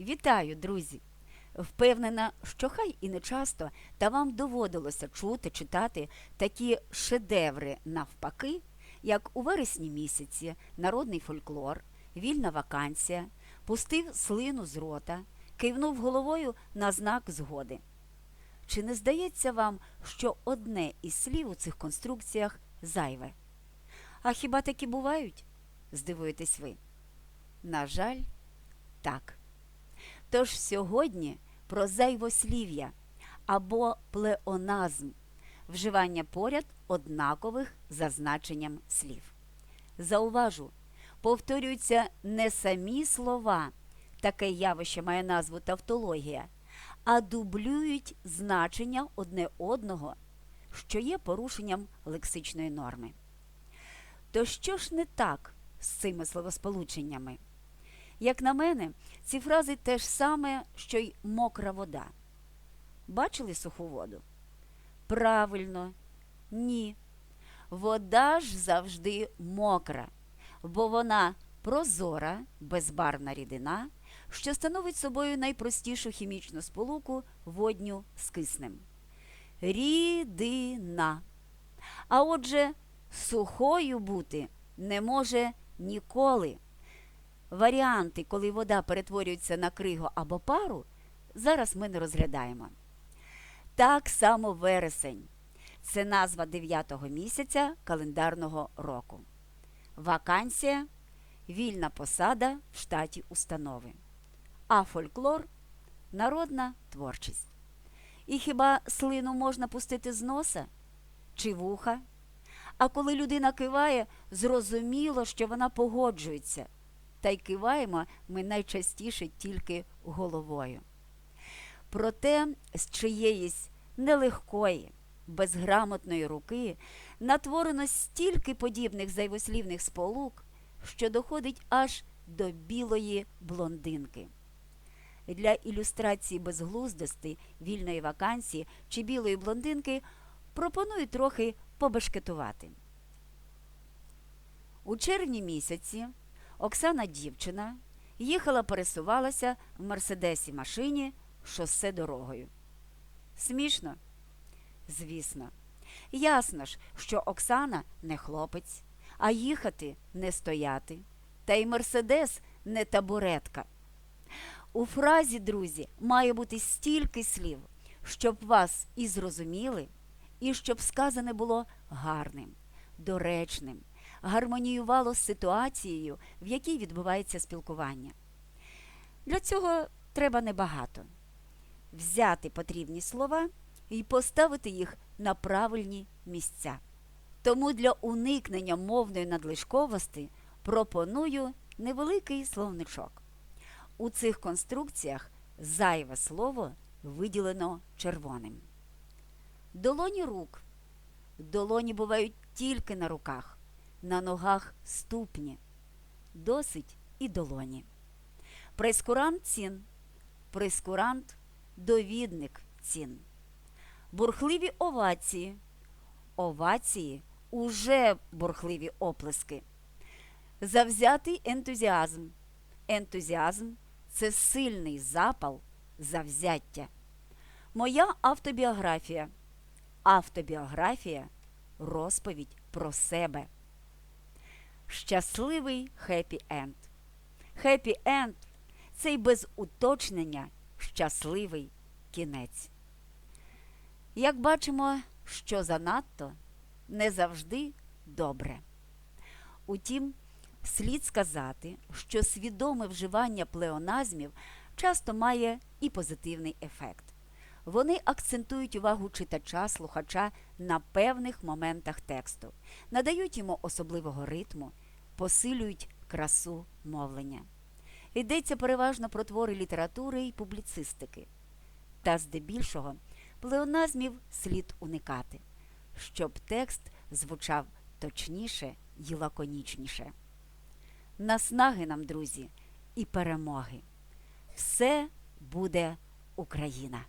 Вітаю, друзі! Впевнена, що хай і не часто, та вам доводилося чути, читати такі шедеври навпаки, як у вересні місяці народний фольклор, вільна вакансія, пустив слину з рота, кивнув головою на знак згоди. Чи не здається вам, що одне із слів у цих конструкціях зайве? А хіба такі бувають? здивуєтесь ви. На жаль, так. Тож сьогодні про зайвослів'я або плеоназм, вживання поряд однакових за значенням слів. Зауважу, повторюються не самі слова, таке явище має назву тавтологія, а дублюють значення одне одного, що є порушенням лексичної норми. То що ж не так з цими словосполученнями? Як на мене, ці фрази те ж саме, що й мокра вода. Бачили суху воду? Правильно, ні. Вода ж завжди мокра, бо вона прозора, безбарвна рідина, що становить собою найпростішу хімічну сполуку водню з киснем. Рідина. А отже, сухою бути не може ніколи. Варіанти, коли вода перетворюється на кригу або пару, зараз ми не розглядаємо. Так само вересень. Це назва 9-го місяця календарного року. Вакансія вільна посада в штаті установи. А фольклор народна творчість. І хіба слину можна пустити з носа чи вуха? А коли людина киває, зрозуміло, що вона погоджується. Та й киваємо ми найчастіше тільки головою. Проте з чиєїсь нелегкої, безграмотної руки натворено стільки подібних зайвослівних сполук, що доходить аж до білої блондинки. Для ілюстрації безглуздості, вільної вакансії чи білої блондинки пропоную трохи побешкетувати. У червні місяці Оксана дівчина їхала пересувалася в мерседесі машині шосе дорогою. Смішно? Звісно. Ясно ж, що Оксана не хлопець, а їхати не стояти. Та й мерседес не табуретка. У фразі, друзі, має бути стільки слів, щоб вас і зрозуміли, і щоб сказане було гарним, доречним, гармоніювало з ситуацією, в якій відбувається спілкування. Для цього треба небагато взяти потрібні слова і поставити їх на правильні місця. Тому для уникнення мовної надлишковості пропоную невеликий словничок. У цих конструкціях зайве слово виділено червоним. Долоні рук. Долоні бувають тільки на руках, на ногах ступні. Досить і долоні. Прескурант цін. Прескурант довідник цін. Бурхливі овації. Овації уже бурхливі оплески. Завзятий ентузіазм. Ентузіазм це сильний запал завзяття. Моя автобіографія. Автобіографія розповідь про себе. Щасливий хеппі-енд. Хеппі-енд це й без уточнення щасливий кінець. Як бачимо, що занадто не завжди добре. Утім, слід сказати, що свідоме вживання плеоназмів часто має і позитивний ефект. Вони акцентують увагу читача, слухача на певних моментах тексту, надають йому особливого ритму, посилюють красу мовлення. Йдеться переважно про твори літератури і публіцистики. Та здебільшого плеоназмів слід уникати, щоб текст звучав точніше й лаконічніше. Наснаги нам, друзі, і перемоги. Все буде Україна!